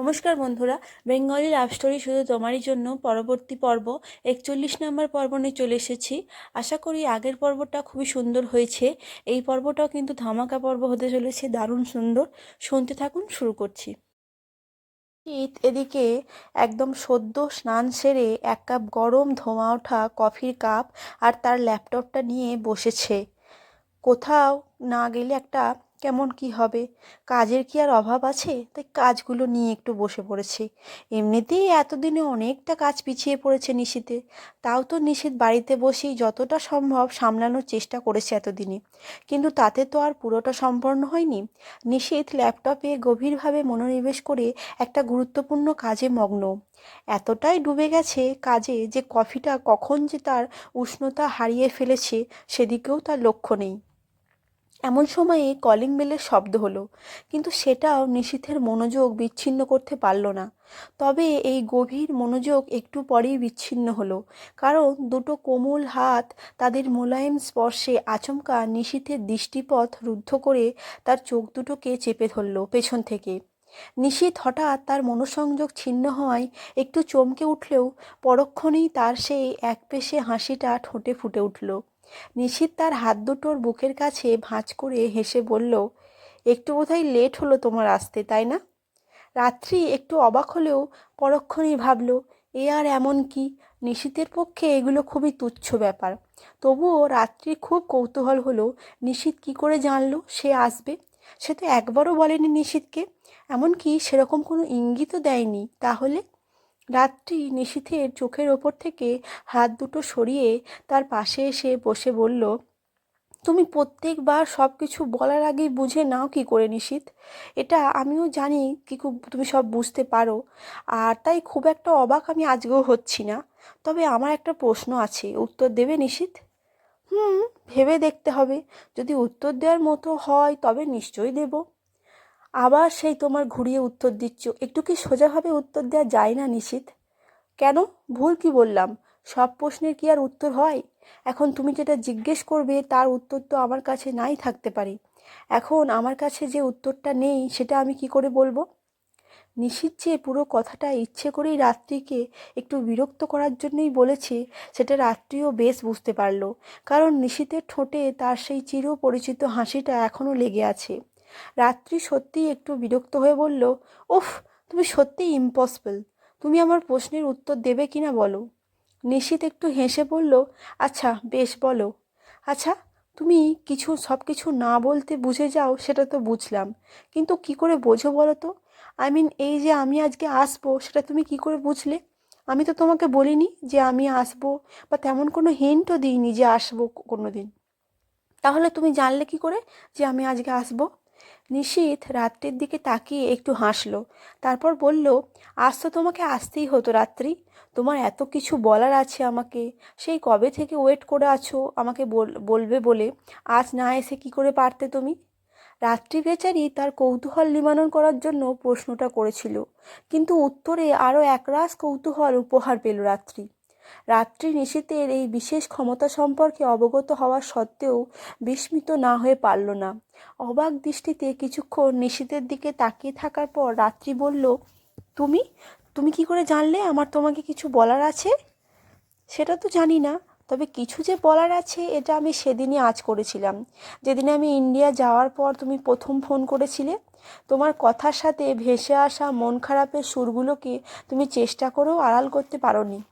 নমস্কার বন্ধুরা। Bengali love story শুধু তোমারই জন্য। পরবর্তী পর্ব, একচল্লিশ নম্বর পর্ব নিয়ে চলে এসেছি। আশা করি আগের পর্বটা খুবই সুন্দর হয়েছে। এই পর্বটাও কিন্তু ধামাকা পর্ব হতে চলেছে। দারুণ সুন্দর। শুনতে থাকুন, শুরু করছি। শীত এদিকে একদম সদ্য স্নান সেরে এক কাপ গরম ধোঁয়া ওঠা কফির কাপ আর তার ল্যাপটপটা নিয়ে বসেছে। কোথাও না গেলে একটা কেমন কি হবে? কাজের কি আর অভাব আছে? তাই কাজগুলো নিয়ে একটু বসে পড়েছে। এমনিতেই এতদিনে অনেকটা কাজ পিছিয়ে পড়েছে নিশীতে। তাও তো নিশীত বাড়িতে বসেই যতটা সম্ভব সামলানোর চেষ্টা করেছে এতদিনে। কিন্তু তাতে তো আর পুরোটা সম্পন্ন হয়নি। নিশীত ল্যাপটপে গভীরভাবে মনোনিবেশ করে একটা গুরুত্বপূর্ণ কাজে মগ্ন। এতটাই ডুবে গেছে কাজে যে কফিটা কখন যে তার উষ্ণতা হারিয়ে ফেলেছে, সেদিকেও তার লক্ষ্য নেই। এমন সময়ে কলিং বেলের শব্দ হলো, কিন্তু সেটাও নিশীথের মনোযোগ বিচ্ছিন্ন করতে পারল না। তবে এই গভীর মনোযোগ একটু পরেই বিচ্ছিন্ন হলো, কারণ দুটো কোমল হাত তাদের মোলায়েম স্পর্শে আচমকা নিশীথের দৃষ্টিপথ রুদ্ধ করে তার চোখ দুটোকে চেপে ধরল পেছন থেকে। নিশীথ হঠাৎ তার মনোসংযোগ ছিন্ন হওয়ায় একটু চমকে উঠলেও পরক্ষণেই তার সেই একপেশে হাসিটা ঠোঁটে ফুটে উঠল। নিশীত তার হাত দুটোর বুকের কাছে ভাঁজ করে হেসে বলল, একটু বোধহয় লেট হলো তোমার আসতে, তাই না? রাত্রি একটু অবাক হলেও পরক্ষণেই ভাবল, এ আর এমন কি? নিশীতের পক্ষে এগুলো খুবই তুচ্ছ ব্যাপার। তবুও রাত্রি খুব কৌতূহল হলো, নিশীত কি করে জানলো, সে আসবে? সে তো একবারও বলেনি নিশীতকে। এমনকি সেরকম কোনো ইঙ্গিতও দেয়নি, তাহলে? রাত্রি নিশীথের চোখের ওপর থেকে হাত দুটো সরিয়ে তার পাশে এসে বসে বলল, তুমি প্রত্যেকবার সব কিছু বলার আগেই বুঝে নাও কি করে নিশীত এটা আমিও জানি কি খুব তুমি সব বুঝতে পারো। আর তাই খুব একটা অবাক আমি আজকেও হচ্ছি না। তবে আমার একটা প্রশ্ন আছে, উত্তর দেবে নিশীত হুম, ভেবে দেখতে হবে। যদি উত্তর দেওয়ার মতো হয় তবে নিশ্চয়ই দেব। আবার সেই তোমার ঘুরিয়ে উত্তর দিচ্ছ। একটু কি সোজাভাবে উত্তর দেওয়া যায় না, নিশীত? কেন? ভুল কি বললাম? সব প্রশ্নের কি আর উত্তর হয়? এখন তুমি যেটা জিজ্ঞেস করবে, তার উত্তর তো আমার কাছে নাই থাকতে পারে। এখন আমার কাছে যে উত্তরটা নেই, সেটা আমি কি করে বলব? নিশীত যে পুরো কথাটা ইচ্ছে করেই রাত্রিকে একটু বিরক্ত করার জন্যই বলেছে, সেটা রাত্রিও বেশ বুঝতে পারল। কারণ নিশীতের ঠোঁটে তার সেই চির পরিচিত হাসিটা এখনও লেগে আছে। রাত্রি সত্যিই একটু বিরক্ত হয়ে বলল, উফ, তুমি সত্যিই ইম্পসিবল তুমি আমার প্রশ্নের উত্তর দেবে কি না বলো? নিশীত একটু হেসে বলল আচ্ছা বেশ বলো। আচ্ছা তুমি কিছু সব কিছু না বলতে বুঝে যাও, সেটা তো বুঝলাম। কিন্তু কি করে বোঝো বলো তো? আই মিন এই যে আমি আজকে আসব, সেটা তুমি কি করে বুঝলে? আমি তো তোমাকে বলিনি যে আমি আসব, বা তেমন কোনো হিন্টও দিইনি যে আসব কোনো দিন তাহলে তুমি জানলে কি করে যে আমি আজকে আসব? নিশীথ রাত্রির দিকে তাকিয়ে একটু হাসল। তারপর বলল, আজ তো তোমাকে আসতেই হতো রাত্রি। তোমার এত কিছু বলার আছে আমাকে। সেই কবে থেকে ওয়েট করে আছো আমাকে বলবে বলে? আজ না এসে কি করে পারতে তুমি? রাত্রি বেচারি তার কৌতূহল নিবারণ করার জন্য প্রশ্নটা করেছিল। কিন্তু উত্তরে আরও একরাশ কৌতূহল উপহার পেল রাত্রি। রাত্রি নিশীতের এই বিশেষ ক্ষমতা সম্পর্কে অবগত হওয়া সত্ত্বেও বিস্মিত না হয়ে পারল না। অবাক দৃষ্টিতে কিছুক্ষণ নিশীতের দিকে তাকিয়ে থাকার পর রাত্রি বলল, তুমি? তুমি কি করে জানলে আমার তোমাকে কিছু বলার আছে? সেটা তো জানি না, তবে কিছু যে বলার আছে, এটা আমি সেদিনই আজ করেছিলাম। যেদিনে আমি ইন্ডিয়া যাওয়ার পর তুমি প্রথম ফোন করেছিলে। তোমার কথার সাথে ভেসে আসা মন খারাপের সুরগুলোকে তুমি চেষ্টা করেও আড়াল করতে পারোনি।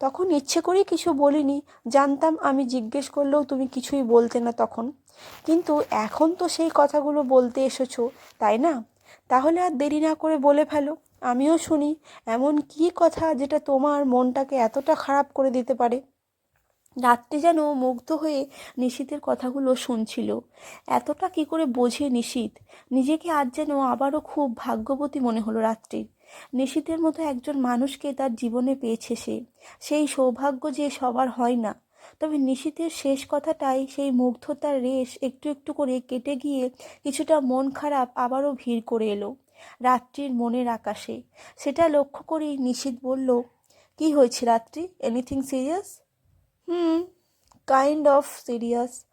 তখন ইচ্ছে করেই কিছু বলিনি। জানতাম আমি জিজ্ঞেস করলেও তুমি কিছুই বলতে না তখন। কিন্তু এখন তো সেই কথাগুলো বলতে এসেছ, তাই না? তাহলে আর দেরি না করে বলে ফেলো, আমিও শুনি। এমন কি কথা যেটা তোমার মনটাকে এতটা খারাপ করে দিতে পারে? রাত্রি যেন মুগ্ধ হয়ে নিশীতের কথাগুলো শুনছিল। এতটা কি করে বোঝে নিশীত নিজেকে আজ যেন আবারও খুব ভাগ্যবতী মনে হলো রাত্রির। নিশীতের মতো একজন মানুষকে তার জীবনে পেয়েছে সে। সেই সৌভাগ্য যে সবার হয় না। তবে নিশীতের শেষ কথাটাই সেই মুগ্ধতার রেশ একটু একটু করে কেটে গিয়ে কিছুটা মন খারাপ আবারও ভিড় করে এলো রাত্রির মনের আকাশে। সেটা লক্ষ্য করেই নিশীত বলল, কি হয়েছে Ratri? Anything serious hmm kind of serious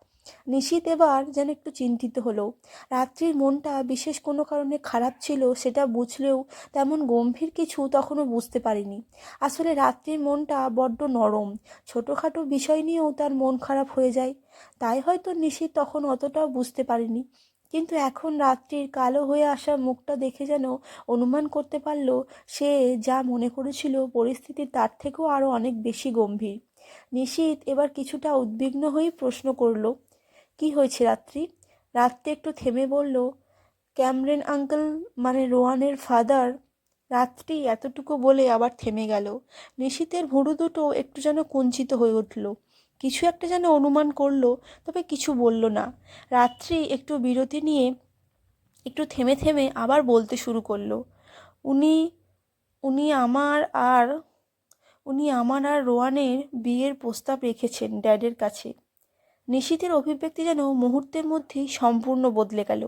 Nishit এবার যেন একটু চিন্তিত হলো। রাত্রির মনটা বিশেষ কোনো কারণে খারাপ ছিল সেটা বুঝলেও তেমন গম্ভীর কিছু তখনও বুঝতে পারিনি। আসলে রাত্রির মনটা বড্ড নরম, ছোটোখাটো বিষয় নিয়েও তার মন খারাপ হয়ে যায়। তাই হয়তো নিশীত তখন অতটাও বুঝতে পারিনি। কিন্তু এখন রাত্রির কালো হয়ে আসা মুখটা দেখে যেন অনুমান করতে পারল সে যা মনে করেছিল পরিস্থিতি তার থেকেও আরও অনেক বেশি গম্ভীর। নিশীত এবার কিছুটা উদ্বিগ্ন হয়ে প্রশ্ন করল কি হয়েছে রাত্রি? রাত্রি একটু থেমে বলল, ক্যামরেন আঙ্কেল মানে রোয়ানের ফাদার? রাত্রি এতটুকু বলে আবার থেমে গেল। নিশীতের ভুরু দুটো একটু যেন কুঞ্চিত হয়ে উঠল। কিছু একটা যেন অনুমান করল, তবে কিছু বলল না। রাত্রি একটু বিরতি নিয়ে একটু থেমে থেমে আবার বলতে শুরু করল, উনি উনি আমার আর, উনি আমার আর রোয়ানের বিয়ের প্রস্তাব রেখেছেন ড্যাডের কাছে। নিশীতের অভিব্যক্তি যেন মুহূর্তের মধ্যেই সম্পূর্ণ বদলে গেল।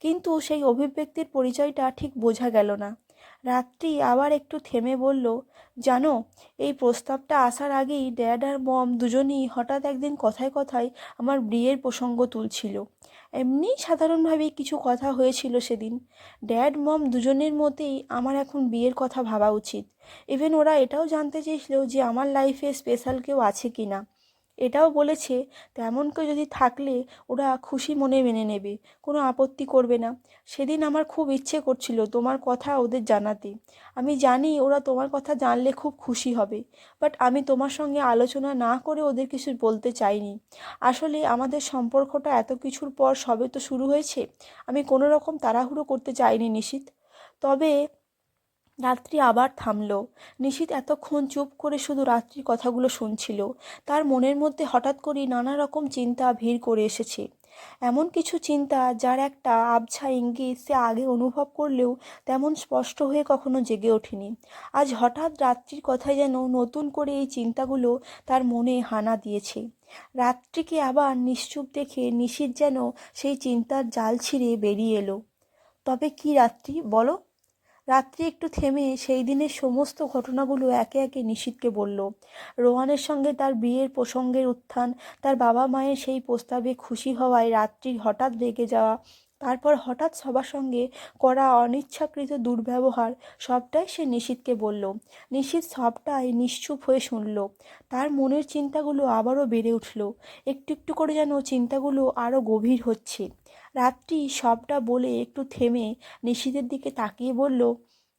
কিন্তু সেই অভিব্যক্তির পরিচয়টা ঠিক বোঝা গেল না। রাত্রি আবার একটু থেমে বলল, জানো, এই প্রস্তাবটা আসার আগেই ড্যাড আর মম দুজনেই হঠাৎ একদিন কথায় কথায় আমার বিয়ের প্রসঙ্গ তুলছিল। এমনি সাধারণভাবেই কিছু কথা হয়েছিল সেদিন। ড্যাড, মম দুজনের মতেই আমার এখন বিয়ের কথা ভাবা উচিত। ইভেন ওরা এটাও জানতে চেয়েছিল যে আমার লাইফে স্পেশাল কেউ আছে কি না এটাও বলেছে, তেমন কেউ যদি থাকলে ওরা খুশি মনে মেনে নেবে, কোনো আপত্তি করবে না। সেদিন আমার খুব ইচ্ছে করছিল তোমার কথা ওদের জানাতে। আমি জানি ওরা তোমার কথা জানলে খুব খুশি হবে বাট আমি তোমার সঙ্গে আলোচনা না করে ওদের কিছু বলতে চাইনি। আসলে আমাদের সম্পর্কটা এত কিছুর পর সবে তো শুরু হয়েছে, আমি কোনো রকম তাড়াহুড়ো করতে চাইনি নিশীত। তবে রাত্রি আবার থামল। নিশীত এতক্ষণ চুপ করে শুধু রাত্রির কথাগুলো শুনছিল। তার মনের মধ্যে হঠাৎ করেই নানা রকম চিন্তা ভিড় করে এসেছে। এমন কিছু চিন্তা যার একটা আবছা ইঙ্গিত সে আগে অনুভব করলেও তেমন স্পষ্ট হয়ে কখনো জেগে ওঠেনি। আজ হঠাৎ রাত্রির কথায় যেন নতুন করে এই চিন্তাগুলো তার মনে হানা দিয়েছে। রাত্রিকে আবার নিশ্চুপ দেখে নিশীত যেন সেই চিন্তার জাল ছিঁড়ে বেরিয়ে এলো। তবে কি রাত্রি? বলো। রাত্রি একটু থেমে সেই দিনের সমস্ত ঘটনাগুলো একে একে নিশীথকে বলল। রোহানের সঙ্গে তার বিয়ের প্রসঙ্গের উত্থান, তার বাবা মায়ের সেই প্রস্তাবে খুশি হওয়ায় রাত্রির হঠাৎ রেগে যাওয়া, তারপর হঠাৎ সবার সঙ্গে করা অনিচ্ছাকৃত দুর্ব্যবহার, সবটাই সে নিশীথকে বলল। নিশীথ সবটাই নিশ্চুপ হয়ে শুনল। তার মনের চিন্তাগুলো আবারও বেড়ে উঠল। একটু একটু করে যেন চিন্তাগুলো আরও গভীর হচ্ছে। রাত্রি সবটা বলে একটু থেমে নিশীথের দিকে তাকিয়ে বলল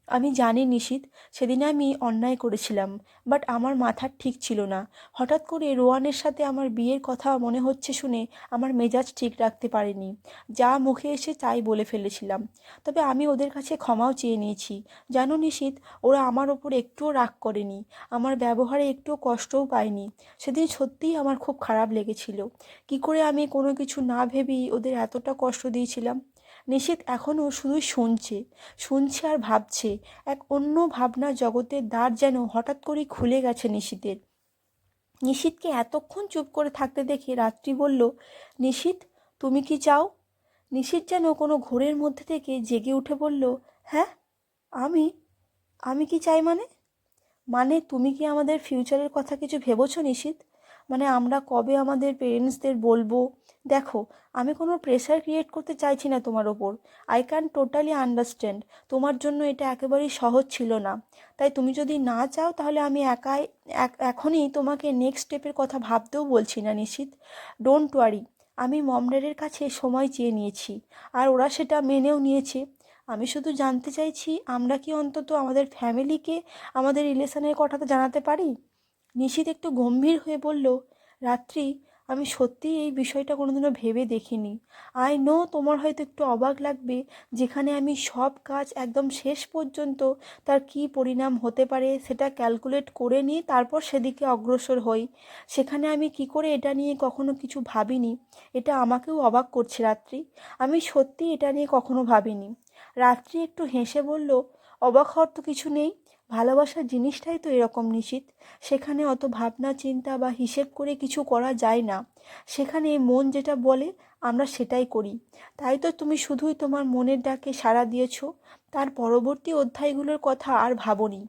আমি জানি নিশীত, সেদিন আমি অন্যায় করেছিলাম বাট আমার মাথা ঠিক ছিল না। হঠাৎ করে রোয়ানের সাথে আমার বিয়ের কথা মনে হচ্ছে শুনে আমার মেজাজ ঠিক রাখতে পারিনি। যা মুখে এসে তাই বলে ফেলেছিলাম। তবে আমি ওদের কাছে ক্ষমাও চেয়ে নিয়েছি। জানো নিশীত, ওরা আমার ওপর একটুও রাগ করেনি। আমার ব্যবহারে একটুও কষ্টও পায়নি। সেদিন সত্যিই আমার খুব খারাপ লেগেছিল। কি করে আমি কোনো কিছু না ভেবেই ওদের এতটা কষ্ট দিয়েছিলাম? নিশীত এখনও শুধুই শুনছে শুনছে আর ভাবছে। এক অন্য ভাবনা জগতের দ্বার যেন হঠাৎ করেই খুলে গেছে নিশীতের নিশীতকে এতক্ষণ চুপ করে থাকতে দেখে রাত্রি বলল নিশীত তুমি কি চাও? নিশীত যেন কোনো ঘোরের মধ্যে থেকে জেগে উঠে বলল হ্যাঁ আমি আমি কি চাই মানে? মানে তুমি কি আমাদের ফিউচারের কথা কিছু ভেবেছো নিশীত মানে আমরা কবে আমাদের পেরেন্টসদের বলব? দেখো, আমি কোনো প্রেশার ক্রিয়েট করতে চাইছি না তোমার ওপর। আই ক্যান টোটালি আন্ডারস্ট্যান্ড তোমার জন্য এটা একেবারেই সহজ ছিল না। তাই তুমি যদি না চাও, তাহলে আমি একাই এখনই তোমাকে নেক্সট স্টেপের কথা ভাবতেও বলছি না নিশ্চিত ডোন্ট ওয়ারি আমি মমডারের কাছে সময় চেয়ে নিয়েছি। আর ওরা সেটা মেনেও নিয়েছে। আমি শুধু জানতে চাইছি, আমরা কি অন্তত আমাদের ফ্যামিলিকে আমাদের রিলেশনের কথাটা জানাতে পারি? নিশীত একটু গম্ভীর হয়ে বলল, রাত্রি, আমি সত্যিই এই বিষয়টা কোনোদিনও ভেবে দেখিনি। আই নো তোমার হয়তো একটু অবাক লাগবে যেখানে আমি সব কাজ একদম শেষ পর্যন্ত তার কি পরিণাম হতে পারে সেটা ক্যালকুলেট করে নিই তারপর সেদিকে অগ্রসর হই। সেখানে আমি কি করে এটা নিয়ে কখনো কিছু ভাবিনি। এটা আমাকেও অবাক করছে রাত্রি। আমি সত্যি এটা নিয়ে কখনো ভাবিনি। রাত্রি একটু হেসে বলল, অবাক হওয়ার তো কিছু নেই। ভালোবাসার জিনিসটাই তো এরকম নিশ্চিত সেখানে অত ভাবনা, চিন্তা বা হিসেব করে কিছু করা যায় না। সেখানে মন যেটা বলে, আমরা সেটাই করি। তাই তো তুমি শুধুই তোমার মনের ডাকে সাড়া দিয়েছ। তার পরবর্তী অধ্যায়গুলোর কথা আর ভাবনি।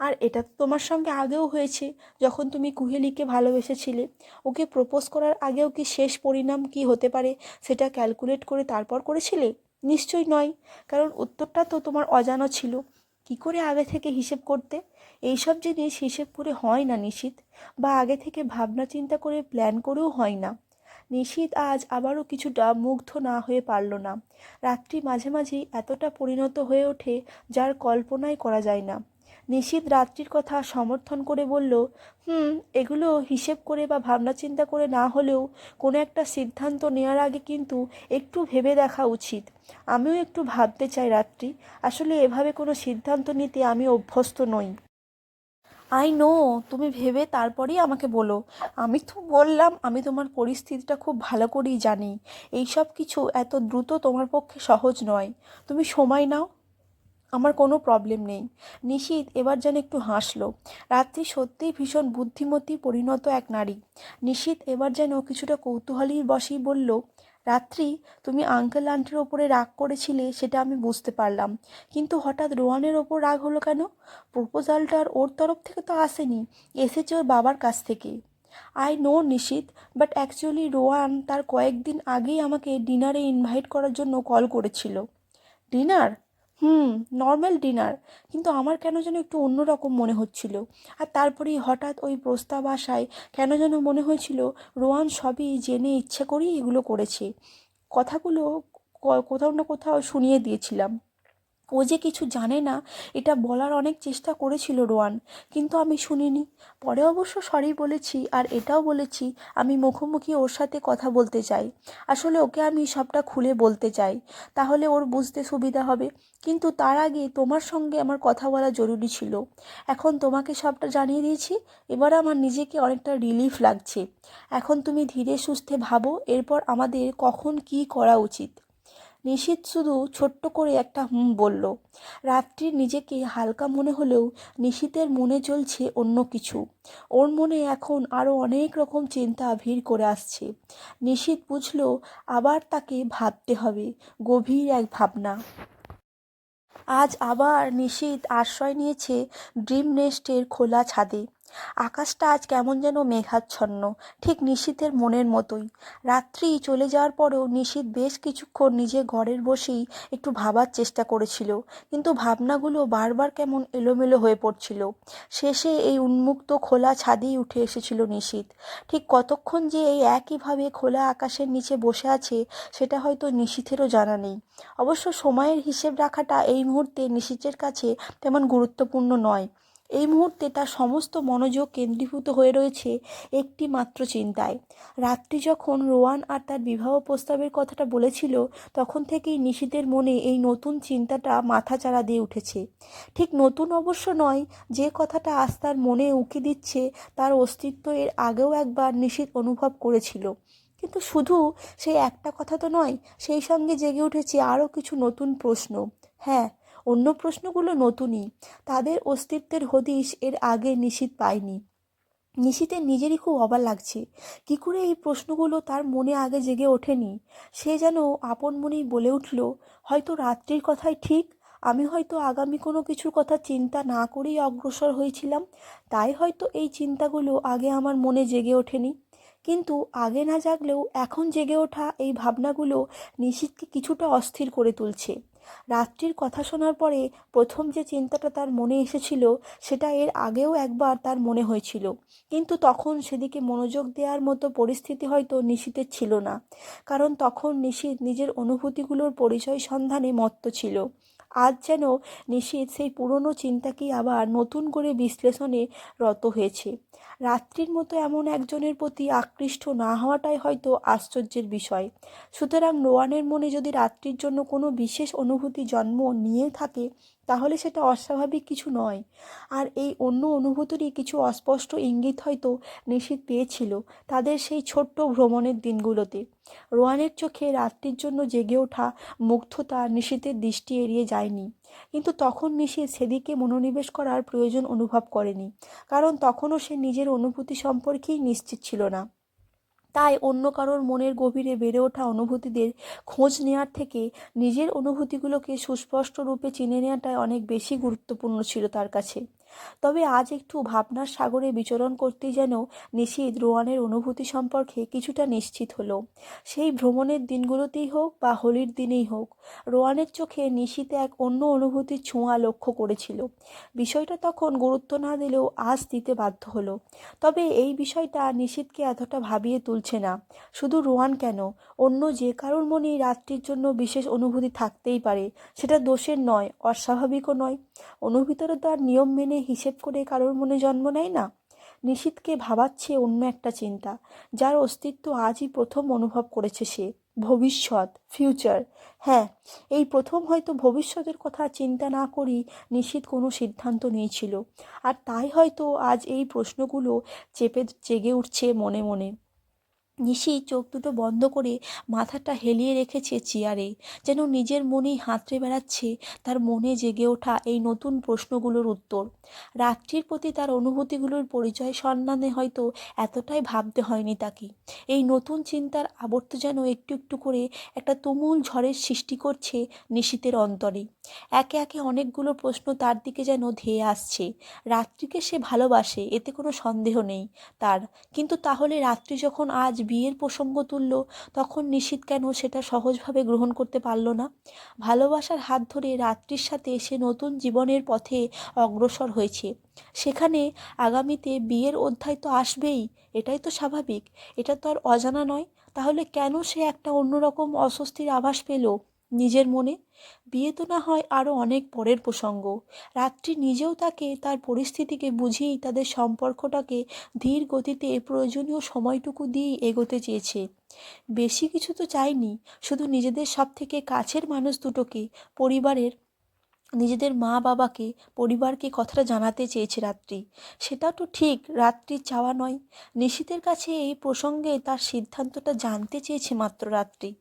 আর এটা তো তোমার সঙ্গে আগেও হয়েছে, যখন তুমি কুহেলিকে ভালোবেসেছিলে। ওকে প্রপোজ করার আগেও কি শেষ পরিণাম কি হতে পারে সেটা ক্যালকুলেট করে তারপর করেছিলে? নিশ্চয়ই নয়। কারণ উত্তরটা তো তোমার অজানা ছিল। কি করে আগে থেকে হিসেব করতে? এইসব জিনিস হিসেব করে হয় না নিশীত, বা আগে থেকে ভাবনা চিন্তা করে প্ল্যান করেও হয় না। নিশীত আজ আবারও কিছুটা মুগ্ধ না হয়ে পারল না। রাত্রি মাঝে মাঝেই এতটা পরিণত হয়ে ওঠে যার কল্পনাই করা যায় না। নিশীত রাত্রির কথা সমর্থন করে বলল, হুম, এগুলো হিসেব করে বা ভাবনা চিন্তা করে না হলেও কোনো একটা সিদ্ধান্ত নেওয়ার আগে কিন্তু একটু ভেবে দেখা উচিত। আমিও একটু ভাবতে চাই রাত্রি। আসলে এভাবে কোনো সিদ্ধান্ত নিতে আমি অভ্যস্ত নই। আই নো, তুমি ভেবে তারপরেই আমাকে বলো। আমি তো বললাম, আমি তোমার পরিস্থিতিটা খুব ভালো করেই জানি। এই সব কিছু এত দ্রুত তোমার পক্ষে সহজ নয়। তুমি সময় নাও। আমার কোনো প্রবলেম নেই। নিশীত এবার যেন একটু হাসলো। রাত্রি সত্যিই ভীষণ বুদ্ধিমতী পরিণত এক নারী। নিশীত এবার যেন কিছুটা কৌতূহলীর বশেই বলল, রাত্রি, তুমি আঙ্কেল আন্টির ওপরে রাগ করেছিলে সেটা আমি বুঝতে পারলাম। কিন্তু হঠাৎ রোহানের ওপর রাগ হলো কেন? প্রপোজালটা আর ওর তরফ থেকে তো আসেনি। এসেছে ওর বাবার কাছ থেকে। I know Nishit but actually Rowan তার কয়েকদিন আগেই আমাকে ডিনারে ইনভাইট করার জন্য কল করেছিল। ডিনার হুম নর্মাল ডিনার কিন্তু আমার কেন যেন একটু অন্যরকম মনে হচ্ছিল। আর তারপরেই হঠাৎ ওই প্রস্তাব আসায় কেন যেন মনে হয়েছিল রোয়ান সবই জেনে ইচ্ছে করেই এগুলো করেছে। কথাগুলো কোথাও না কোথাও শুনিয়ে দিয়েছিলাম। ও যে কিছু জানে না, এটা বলার অনেক চেষ্টা করেছিল রোয়ান, কিন্তু আমি শুনিনি। পরে অবশ্য সরি বলেছি, আর এটাও বলেছি, আমি মুখোমুখি ওর সাথে কথা বলতে চাই। আসলে ওকে আমি সবটা খুলে বলতে চাই, তাহলে ওর বুঝতে সুবিধা হবে। কিন্তু তার আগে তোমার সঙ্গে আমার কথা বলা জরুরি ছিল। এখন তোমাকে সবটা জানিয়ে দিয়েছি, এবার আমার নিজেকে অনেকটা রিলিফ লাগছে। এখন তুমি ধীরে সুস্থে ভাবো, এরপর আমাদের কখন কি করা উচিত। নিশীত শুধু ছোট্ট করে একটা হুম বলল, রাত্রির নিজেকে হালকা মনে হলেও নিশীতের মনে চলছে অন্য কিছু। ওর মনে এখন আরও অনেক রকম চিন্তা ভিড় করে আসছে। নিশীত বুঝল, আবার তাকে ভাবতে হবে, গভীর এক ভাবনা। আজ আবার নিশীত আশ্রয় নিয়েছে ড্রিম নেস্টের খোলা ছাদে। আকাশটা আজ কেমন যেন মেঘাচ্ছন্ন, ঠিক নিশীথের মনের মতোই। রাত্রি চলে যাওয়ার পরেও নিশীথ বেশ কিছুক্ষণ নিজে ঘরের বসেই একটু ভাবার চেষ্টা করেছিল, কিন্তু ভাবনাগুলো বারবার কেমন এলোমেলো হয়ে পড়ছিল। শেষে এই উন্মুক্ত খোলা ছাদেই উঠে এসেছিল নিশীথ। ঠিক কতক্ষণ যে এই একইভাবে খোলা আকাশের নিচে বসে আছে, সেটা হয়তো নিশীথেরও জানা নেই। অবশ্য সময়ের হিসেব রাখাটা এই মুহূর্তে নিশীথের কাছে তেমন গুরুত্বপূর্ণ নয়। এই মুহূর্তে তার সমস্ত মনোযোগ কেন্দ্রীভূত হয়ে রয়েছে একটি মাত্র চিন্তায়। রাত্রি যখন রোয়ান আর তার বিবাহ প্রস্তাবের কথাটা বলেছিল, তখন থেকেই নিশীতের মনে এই নতুন চিন্তাটা মাথাচাড়া দিয়ে উঠেছে। ঠিক নতুন অবশ্য নয়, যে কথাটা আজ তার মনে উঁকি দিচ্ছে, তার অস্তিত্ব এর আগেও একবার নিশীত অনুভব করেছিল। কিন্তু শুধু সেই একটা কথা তো নয়, সেই সঙ্গে জেগে উঠেছে আরও কিছু নতুন প্রশ্ন। হ্যাঁ অন্য প্রশ্নগুলো নতুনই। তাদের অস্তিত্বের হদিশ এর আগে নিশীত পায়নি। নিশীতের নিজেরই খুব অবাক লাগছে। কী করে এই প্রশ্নগুলো তার মনে আগে জেগে ওঠেনি? সে যেন আপন মনেই বলে উঠল, হয়তো রাত্রির কথাই ঠিক। আমি হয়তো আগামী কোনো কিছুর কথা চিন্তা না করেই অগ্রসর হয়েছিলাম। তাই হয়তো এই চিন্তাগুলো আগে আমার মনে জেগে ওঠেনি। কিন্তু আগে না জাগলেও এখন জেগে ওঠা এই ভাবনাগুলো নিশীথকে কিছুটা অস্থির করে তুলছে। রাত্রির কথা শোনার পরে প্রথম যে চিন্তাটা তার মনে এসেছিল, সেটা এর আগেও একবার তার মনে হয়েছিল। কিন্তু তখন সেদিকে মনোযোগ দেওয়ার মতো পরিস্থিতি হয়তো নিশীতের ছিল না। কারণ তখন নিশীত নিজের অনুভূতিগুলোর পরিচয় সন্ধানে মত্ত ছিল। আজ যেন নিশীত সেই পুরনো চিন্তাকেই আবার নতুন করে বিশ্লেষণে রত হয়েছে। রাত্রির মতো এমন একজনের প্রতি আকৃষ্ট না হওয়াটাই হয়তো আশ্চর্যের বিষয়। সুতরাং রোয়ানের মনে যদি রাত্রির জন্য কোনো বিশেষ অনুভূতি জন্ম নিয়ে থাকে, তাহলে সেটা অস্বাভাবিক কিছু নয়। আর এই অন্য অনুভূতিরই কিছু অস্পষ্ট ইঙ্গিত হয়তো নিশীত পেয়েছিল তাদের সেই ছোট্ট ভ্রমণের দিনগুলোতে। রোয়ানের চোখে রাত্রির জন্য জেগে ওঠা মুগ্ধতা নিশীতের দৃষ্টি এড়িয়ে যায়নি। কিন্তু তখন নিশীত সেদিকে মনোনিবেশ করার প্রয়োজন অনুভব করেনি, কারণ তখনও সে নিজের অনুভূতি সম্পর্কেই নিশ্চিত ছিল না। তাই অন্য কারোর মনের গভীরে বেড়ে ওঠা অনুভূতিদের খোঁজ নেওয়ার থেকে নিজের অনুভূতিগুলোকে সুস্পষ্ট রূপে চিনে নেওয়াটাই অনেক বেশি গুরুত্বপূর্ণ ছিল তার কাছে। তবে আজ একটু ভাবনার সাগরে বিচরণ করতেই যেন নিশীথ রোয়ানের অনুভূতি সম্পর্কে কিছুটা নিশ্চিত হলো। সেই ভ্রমণের দিনগুলোতেই হোক বা হোলির দিনেই হোক, রোয়ানের চোখে নিশীথ এক অন্য অনুভূতির ছোঁয়া লক্ষ্য করেছিল। বিষয়টা তখন গুরুত্ব না দিলেও আজ দিতে বাধ্য হলো। তবে এই বিষয়টা নিশীথকে এতটা ভাবিয়ে তুলছে না। শুধু রোয়ান কেন? অন্য যে কারোর মনেই রাত্রির জন্য বিশেষ অনুভূতি থাকতেই পারে, সেটা দোষের নয়, অস্বাভাবিকও নয়। অনুভূতিরও তার নিয়ম মেনে হিসেব করে কারোর মনে জন্ম নেয় না? নিশীথকে ভাবাচ্ছে অন্য একটা চিন্তা। যার অস্তিত্ব আজই প্রথম অনুভব করেছে সে। ভবিষ্যৎ ফিউচার হ্যাঁ এই প্রথম হয়তো ভবিষ্যতের কথা চিন্তা না করি নিশ্চিত কোনো সিদ্ধান্ত নিয়েছিল। আর তাই হয়তো আজ এই প্রশ্নগুলো চেপে, জেগে উঠছে মনে মনে। নিশি চোখ দুটো বন্ধ করে মাথাটা হেলিয়ে রেখেছে চেয়ারে, যেন নিজের মনেই হাতড়ে বেড়াচ্ছে তার মনে জেগে ওঠা এই নতুন প্রশ্নগুলোর উত্তর। রাত্রির প্রতি তার অনুভূতিগুলোর পরিচয় সন্ধানে হয়তো এতটাই ভাবতে হয়নি তাকে। এই নতুন চিন্তার আবর্ত যেন একটু একটু করে একটা তুমুল ঝড়ের সৃষ্টি করছে নিশীতের অন্তরে। একে একে অনেকগুলো প্রশ্ন তার দিকে যেন ধেয়ে আসছে। রাত্রিকে সে ভালোবাসে, এতে কোনো সন্দেহ নেই তার। কিন্তু তাহলে রাত্রি যখন আজ বিয়ের প্রসঙ্গ তুলল, তখন নিশীত কেন সেটা সহজভাবে গ্রহণ করতে পারল না? ভালোবাসার হাত ধরে রাত্রির সাথে সে নতুন জীবনের পথে অগ্রসর হয়েছে। সেখানে আগামীতে বিয়ের অধ্যায় তো আসবেই, এটাই তো স্বাভাবিক। এটা তো আর অজানা নয়। তাহলে কেন সে একটা অন্যরকম অস্বস্তির আভাস পেল? নিজের মনে। বিয়ে তো না হয় আরও অনেক পরের প্রসঙ্গ। রাত্রি নিজেও তাকে তার পরিস্থিতিকে বুঝিয়েই তাদের সম্পর্কটাকে ধীর গতিতে প্রয়োজনীয় সময়টুকু দিয়েই এগোতে চেয়েছে। বেশি কিছু তো চাইনি শুধু নিজেদের সব থেকে কাছের মানুষ দুটোকে, পরিবারের নিজেদের মা বাবাকে, পরিবারকে কথাটা জানাতে চেয়েছে রাত্রি। সেটাও তো ঠিক, রাত্রির চাওয়া নয়। নিশীতের কাছে এই প্রসঙ্গে তার সিদ্ধান্তটা জানতে চেয়েছে মাত্র রাত্রি।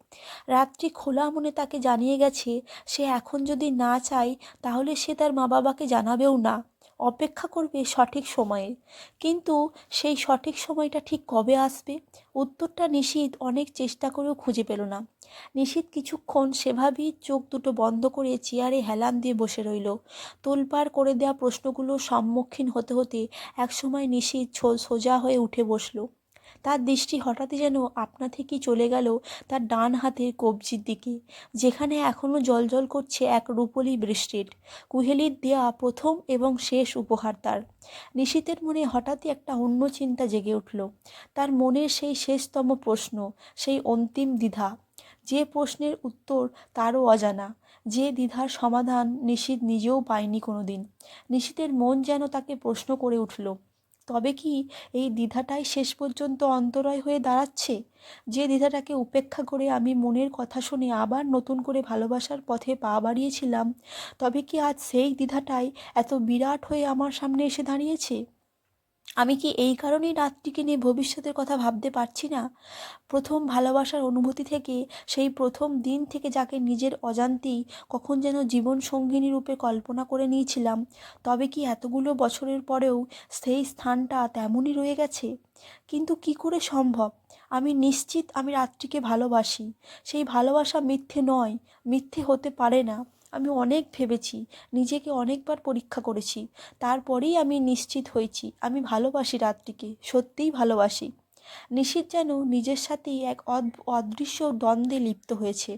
রাত্রি খোলা মনে তাকে জানিয়ে গেছে, সে এখন যদি না চায়, তাহলে সে তার মা বাবাকে জানাবেও না। অপেক্ষা করবে সঠিক সময়ে। কিন্তু সেই সঠিক সময়টা ঠিক কবে আসবে? উত্তরটা নিশীত অনেক চেষ্টা করেও খুঁজে পেল না। নিশীত কিছুক্ষণ সেভাবেই চোখ দুটো বন্ধ করে চেয়ারে হেলান দিয়ে বসে রইল। তোলপাড় করে দেওয়া প্রশ্নগুলোর সম্মুখীন হতে হতে একসময় নিশীত সোজা হয়ে উঠে বসল। তার দৃষ্টি হঠাৎই যেন আপনা থেকেই চলে গেল তার ডান হাতের কবজির দিকে, যেখানে এখনও জলজল করছে এক রূপলি বৃষ্টির। কুহেলির দেয়া প্রথম এবং শেষ উপহার তার। নিশীতের মনে হঠাৎই একটা অন্য চিন্তা জেগে উঠল। তার মনের সেই শেষতম প্রশ্ন, সেই অন্তিম দ্বিধা। যে প্রশ্নের উত্তর তারও অজানা, যে দ্বিধার সমাধান নিশীত নিজেও পায়নি কোনো দিন নিশীতের মন যেন তাকে প্রশ্ন করে উঠল, তবে কি এই দ্বিধাটাই শেষ পর্যন্ত অন্তরয় হয়ে দাঁড়াচ্ছে? যে দ্বিধাটাকে উপেক্ষা করে আমি মনের কথা শুনে আবার নতুন করে ভালোবাসার পথে পা বাড়িয়েছিলাম, তবে কি আজ সেই দ্বিধাটাই এত বিরাট হয়ে আমার সামনে এসে দাঁড়িয়েছে? আমি কি এই কারণেই রাতটিকে নিয়ে ভবিষ্যতের কথা ভাবতে পারছি না? প্রথম ভালোবাসার অনুভূতি থেকে, সেই প্রথম দিন থেকে যাকে নিজের অজান্তেই কখন যেন জীবন সঙ্গিনী রূপে কল্পনা করে নিয়েছিলাম, তবে কি এতগুলো বছরের পরেও সেই স্থানটা তেমনই রয়ে গেছে? কিন্তু কি করে সম্ভব? আমি নিশ্চিত আমি রাত্রিকে ভালোবাসি। সেই ভালোবাসা মিথ্যে নয়, মিথ্যে হতে পারে না। আমি অনেক ভেবেছি, নিজেকে অনেকবার পরীক্ষা করেছি। তারপরেই আমি নিশ্চিত হয়েছি, আমি ভালোবাসি রাত্রিকে, সত্যিই ভালোবাসি। নিশীত যেন নিজের সাথেই এক অদৃশ্য দ্বন্দ্বে লিপ্ত হয়েছে।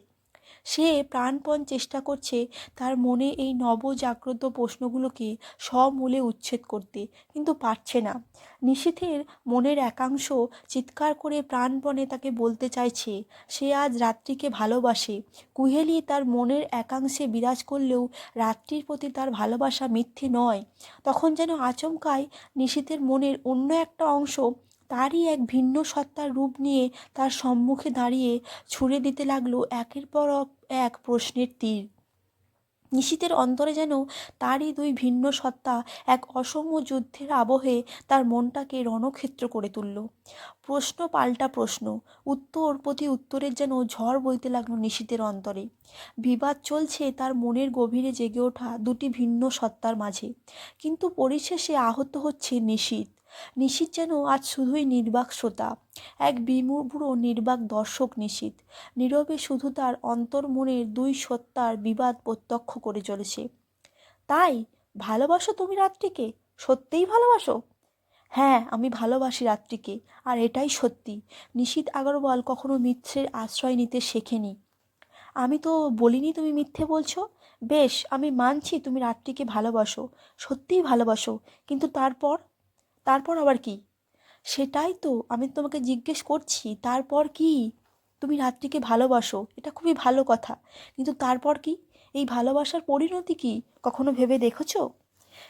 সে প্রাণপণ চেষ্টা করছে তার মনে এই নবজাগ্রত প্রশ্নগুলোকে সমূলে উচ্ছেদ করতে, কিন্তু পারছে না। নিশীথের মনের একাংশ চিৎকার করে প্রাণপণে তাকে বলতে চাইছে, সে আজ রাত্রিকে ভালোবাসে। কুহেলি তার মনের একাংশে বিরাজ করলেও রাত্রির প্রতি তার ভালোবাসা মিথ্যে নয়। তখন যেন আচমকায় নিশীথের মনের অন্য একটা অংশ তারই এক ভিন্ন সত্তার রূপ নিয়ে তার সম্মুখে দাঁড়িয়ে ছুঁড়ে দিতে লাগল একের পর এক প্রশ্নের তীর। নিশীতের অন্তরে যেন তারই দুই ভিন্ন সত্তা এক অসম যুদ্ধের আবহে তার মনটাকে রণক্ষেত্র করে তুলল। প্রশ্ন পাল্টা প্রশ্ন, উত্তর প্রতি উত্তরের যেন ঝড় বইতে লাগল নিশীতের অন্তরে। বিবাদ চলছে তার মনের গভীরে জেগে ওঠা দুটি ভিন্ন সত্তার মাঝে, কিন্তু পরিশেষে আহত হচ্ছে নিশীত নিশীত যেন আজ শুধুই নির্বাক শ্রোতা। এক বিমুড়ো নির্বাক দর্শক নিশীত। নীরবে শুধু তার অন্তর্মনের দুই সত্তার বিবাদ প্রত্যক্ষ করে চলেছে। তাই, ভালোবাসো তুমি রাত্রিকে? সত্যিই ভালোবাসো? হ্যাঁ আমি ভালোবাসি রাত্রিকে, আর এটাই সত্যি। নিশীত আগরওয়াল কখনো মিথ্যের আশ্রয় নিতে শেখেনি। আমি তো বলিনি তুমি মিথ্যে বলছো? বেশ, আমি মানছি তুমি রাত্রিকে ভালোবাসো, সত্যিই ভালোবাসো। কিন্তু তারপর তারপর আবার কি? সেটাই তো আমি তোমাকে জিজ্ঞেস করছি, তারপর কি? তুমি রাত্রিকে ভালোবাসো, এটা খুবই ভালো কথা। কিন্তু তারপর কি? এই ভালোবাসার পরিণতি কি? কখনো ভেবে দেখেছ?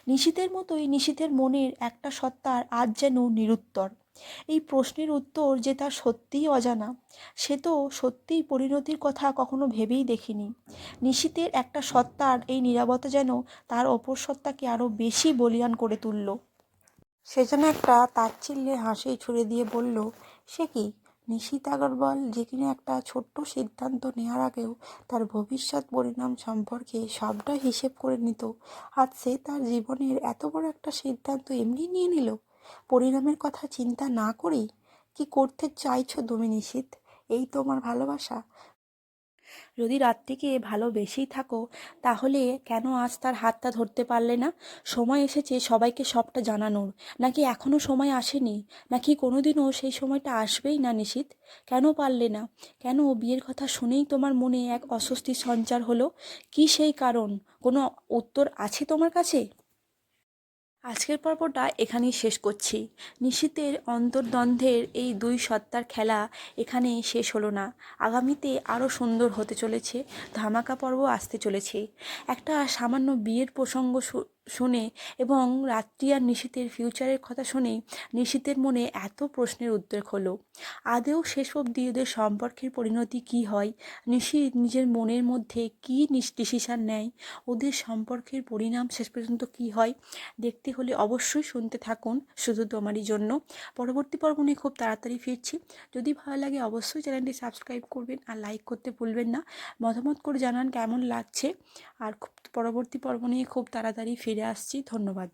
নিশীতের মতোই নিশীতের মনের একটা সত্তার আজ যেন নিরুত্তর। এই প্রশ্নের উত্তর যে তার সত্যিই অজানা, সে তো সত্যিই পরিণতির কথা কখনো ভেবেই দেখিনি। নিশীতের একটা সত্তার এই নিরাপত্তা যেন তার অপর সত্তাকে আরও বেশি বলিয়ান করে তুলল। সে যেন একটা তাচ্ছিল্যে হাসি ছুড়ে দিয়ে বলল, সে কি? নিশীত আগরওয়াল যে কিনা একটা ছোট্ট সিদ্ধান্ত নেওয়ার আগেও তার ভবিষ্যৎ পরিণাম সম্পর্কে সবটা হিসেব করে নিত। আর সে তার জীবনের এত বড় একটা সিদ্ধান্ত এমনি নিয়ে নিল। পরিণামের কথা চিন্তা না করেই কি করতে চাইছো তুমি নিশীত? এই তোমার ভালোবাসা। যদি রাত্রিকে ভালোবেসেই থাকো, তাহলে কেন আজ তার হাতটা ধরতে পারলে না? সময় এসেছে সবাইকে সবটা জানানোর। নাকি এখনও সময় আসেনি? নাকি কোনোদিনও সেই সময়টা আসবেই না নিশীত কেন পারলে না? কেন বিয়ের কথা শুনেই তোমার মনে এক অস্বস্তির সঞ্চার হলো? কি সেই কারণ? কোনো উত্তর আছে তোমার কাছে? আজকের পর্বটা এখানেই শেষ করছি। নিশীতের অন্তর্দ্বন্দ্বের এই দুই সত্তার খেলা এখানে শেষ হলো না। আগামীতে আরও সুন্দর হতে চলেছে। ধামাকা পর্ব আসতে চলেছে। একটা সামান্য বিয়ের প্রসঙ্গ শুনে এবং রাত্রি আর নিশীতের ফিউচারের কথা শুনে নিশীতের মনে এত প্রশ্নের উদ্রেক হলো। আদেও শেষ অবধি ওদের সম্পর্কের পরিণতি কী হয়? নিশীত নিজের মনের মধ্যে কী ডিসিশান নেয়? ওদের সম্পর্কের পরিণাম শেষ পর্যন্ত কী হয়? দেখতে হলে অবশ্যই শুনতে থাকুন শুধু তোমারই জন্য। পরবর্তী পর্ব নিয়ে খুব তাড়াতাড়ি ফিরছি। যদি ভালো লাগে অবশ্যই চ্যানেলটি সাবস্ক্রাইব করবেন আর লাইক করতে ভুলবেন না। মতামত করে জানান কেমন লাগছে। আর খুব পরবর্তী পর্ব নিয়ে খুব তাড়াতাড়ি ফিরে আসছি ধন্যবাদ।